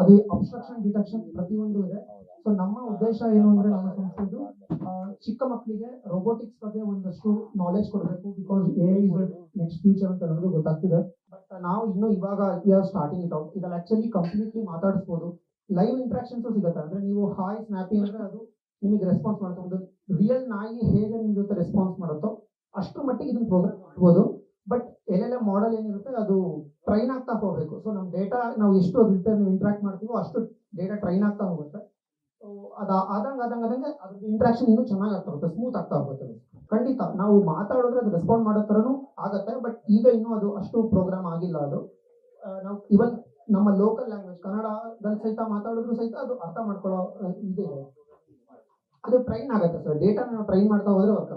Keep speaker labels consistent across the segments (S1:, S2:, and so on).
S1: ಅದು obstruction detection ಪ್ರತಿಯೊಂದು ಇದೆ. ಸೊ ನಮ್ಮ ಉದ್ದೇಶ ಏನು ಅಂದ್ರೆ ನಮ್ಮ ಸಂಸ್ಥೆದು ಚಿಕ್ಕ ಮಕ್ಕಳಿಗೆ ರೋಬೋಟಿಕ್ಸ್ ಬಗ್ಗೆ ಒಂದಷ್ಟು ನಾಲೆಜ್ ಕೊಡಬೇಕು because a is next future ಅಂತ ನಮಗೂ ಗೊತ್ತಾಗ್ತಿದೆ. ಬಟ್ ನಾವು ಇನ್ನೂ ಇವಾಗ we are starting it out ಇದ್ರಲ್ಲಿ ಆಕ್ಚುಲಿ ಕಂಪ್ಲೀಟ್ಲಿ ಮಾತಾಡಿಸ್ಬೋದು. ಲೈವ್ ಇಂಟ್ರಾಕ್ಷನ್ಸ್ ಸಿಗುತ್ತೆ. ಅಂದ್ರೆ ನೀವು ಹಾಯ್ ಸ್ನ್ಯಾಪಿ ಅಂದ್ರೆ ಅದು ನಿಮಗೆ ರೆಸ್ಪಾನ್ಸ್ ಮಾಡುತ್ತೆ. ಒಂದು ರಿಯಲ್ ನಾಯಿ ಹೇಗೆ ನಿಮ್ ಜೊತೆ ರೆಸ್ಪಾನ್ಸ್ ಮಾಡುತ್ತೋ ಅಷ್ಟು ಮಟ್ಟಿಗೆ ಇದನ್ನ ಪ್ರೋಗ್ರಾಮ್ ಮಾಡ್ಬೋದು. ಬಟ್ ಎಲ್ಲೆಲ್ಲ ಮಾಡೆಲ್ ಏನಿರುತ್ತೆ, ಅದು ಟ್ರೈನ್ ಆಗ್ತಾ ಹೋಗ್ಬೇಕು. ಸೊ ನಮ್ಮ ಡೇಟಾ ನಾವು ಎಷ್ಟು ಅದ್ರ ನೀವು ಇಂಟ್ರಾಕ್ಟ್ ಮಾಡ್ತೀವೋ ಅಷ್ಟು ಡೇಟಾ ಟ್ರೈನ್ ಆಗ್ತಾ ಹೋಗುತ್ತೆ. ಸೊ ಅದ ಆದಂಗ, ಆದಂಗೆ ಆದಂಗೆ ಅದ್ರ ಇಂಟ್ರಾಕ್ಷನ್ ಇನ್ನೂ ಚೆನ್ನಾಗಿ ಆಗ್ತಾ ಹೋಗುತ್ತೆ ಸ್ಮೂತ್ ಆಗ್ತಾ ಹೋಗುತ್ತೆ. ಖಂಡಿತ, ನಾವು ಮಾತಾಡಿದ್ರೆ ಅದು ರೆಸ್ಪಾಂಡ್ ಮಾಡೋ ಥರನೂ ಆಗುತ್ತೆ ಬಟ್ ಈಗ ಇನ್ನೂ ಅದು ಅಷ್ಟು ಪ್ರೋಗ್ರಾಮ್ ಆಗಿಲ್ಲ ಅದು. ನಾವು ಇವನ್ ನಮ್ಮ ಲೋಕಲ್ ಲ್ಯಾಂಗ್ವೇಜ್ ಕನ್ನಡದಲ್ಲಿ ಸಹಿತ ಮಾತಾಡಿದ್ರು ಸಹಿತ ಅದು ಅರ್ಥ ಮಾಡ್ಕೊಳ್ಳೋ ಇದೆ ಅದು ಟ್ರೈನ್ ಆಗುತ್ತೆ ಸರ್ ಡೇಟಾನ ನಾವು ಟ್ರೈನ್ ಮಾಡ್ತಾ ಹೋದ್ರೆ ವರ್ಕ್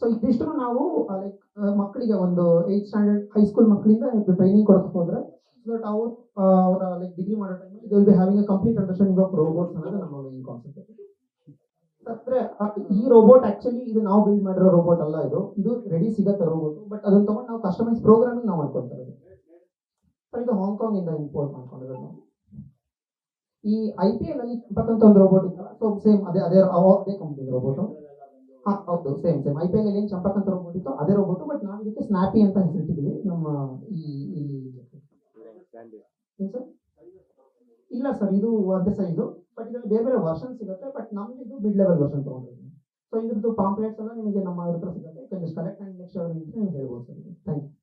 S1: ಸೊ ಇದಿಷ್ಟು ನಾವು ಲೈಕ್ ಮಕ್ಕಳಿಗೆ ಒಂದು ಏಯ್ತ್ ಸ್ಟ್ಯಾಂಡರ್ಡ್ ಹೈಸ್ಕೂಲ್ ಮಕ್ಕಳಿಂದ ಟ್ರೈನಿಂಗ್ ಕೊಡಕ್ಕೆ ಹೋದ್ರೆ ದಟ್ ಅವ್ರು ಅವರ ಲೈಕ್ ಡಿಗ್ರಿ ಮಾಡೋ ಟೈಮಲ್ಲಿ they will be having a complete understanding of robots ಅನ್ನೋದು ನಮ್ಮ ಮೇನ್ ಕಾನ್ಸೆಪ್ಟ್ ಅಂದ್ರೆ ಈ ರೋಬೋಟ್ ಆಕ್ಚುಲಿ ಇದು ನಾವು ಬಿಲ್ಡ್ ಮಾಡಿರೋ ರೋಬೋಟ್ ಅಲ್ಲ ಇದು. ಇದು ರೆಡಿ ಸಿಗತ್ತೆ ರೋಬೋಟ್ ಬಟ್ ಅದನ್ನ ತಗೊಂಡು ನಾವು ಕಸ್ಟಮೈಸ್ ಪ್ರೋಗ್ರಾಮಿಂಗ್ ನಾವು ಮಾಡ್ಕೊಳ್ತಾ ಇರೋದು. ಸರ್, ಇದು ಹಾಂಗ್ಕಾಂಗ್ ಇಂದ ಇಂಪೋರ್ಟ್ ಮಾಡ್ಕೊಂಡಿರೋದು ನಾವು. ಈ ಐ ಪಿ ಎಲ್ ಅಲ್ಲಿ ಇರ್ತಕ್ಕಂಥ ಒಂದು ರೋಬೋಟ್ ಇತ್ತಲ್ಲ ಸೊ ಸೇಮ್ ಅದೇ ಅದೇ ಅದೇ ಕಂಪ್ನಿ ರೋಬೋಟ್ ಹೌದು same same I P L ಏನ್ ಚಂಪಕ್ ಅಂತ ರೋಬೋಟ್ ಇತ್ತು ಅದೇ ರೋಬೋಟ್ ಬಟ್ ನಾವು ಇದಕ್ಕೆ ಸ್ನಾಪಿ ಅಂತ ಹೆಸರಿಟ್ಟಿದ್ದೀವಿ. ನಮ್ಮ ಈ, ಇಲ್ಲಿ ಇಲ್ಲ ಸರ್, ಇದು ಅದೇ ಸೈಜು ಬಟ್ ಇದರಲ್ಲಿ ಬೇರೆ ಬೇರೆ ವರ್ಷನ್ ಸಿಗುತ್ತೆ ಬಟ್ ನಮ್ದು ಇದು ಮಿಡ್ ಲೆವೆಲ್ ವರ್ಷನ್ ತೊಗೊಂಡಿದ್ದೀವಿ ಸೊ ಇದ್ರದ್ದು ಪಾಂಪ್ಲೆಟ್ಸ್ ಎಲ್ಲ ನಿಮಗೆ ನಮ್ಮ ಹತ್ರ ಸಿಗುತ್ತೆ. ಕಲೆಕ್ಟ್ ಅಂಡ್ ನೆಕ್ಸ್ಟ್ ನೀವು ಹೇಳ್ಬೋದು ಸರ್. Thank you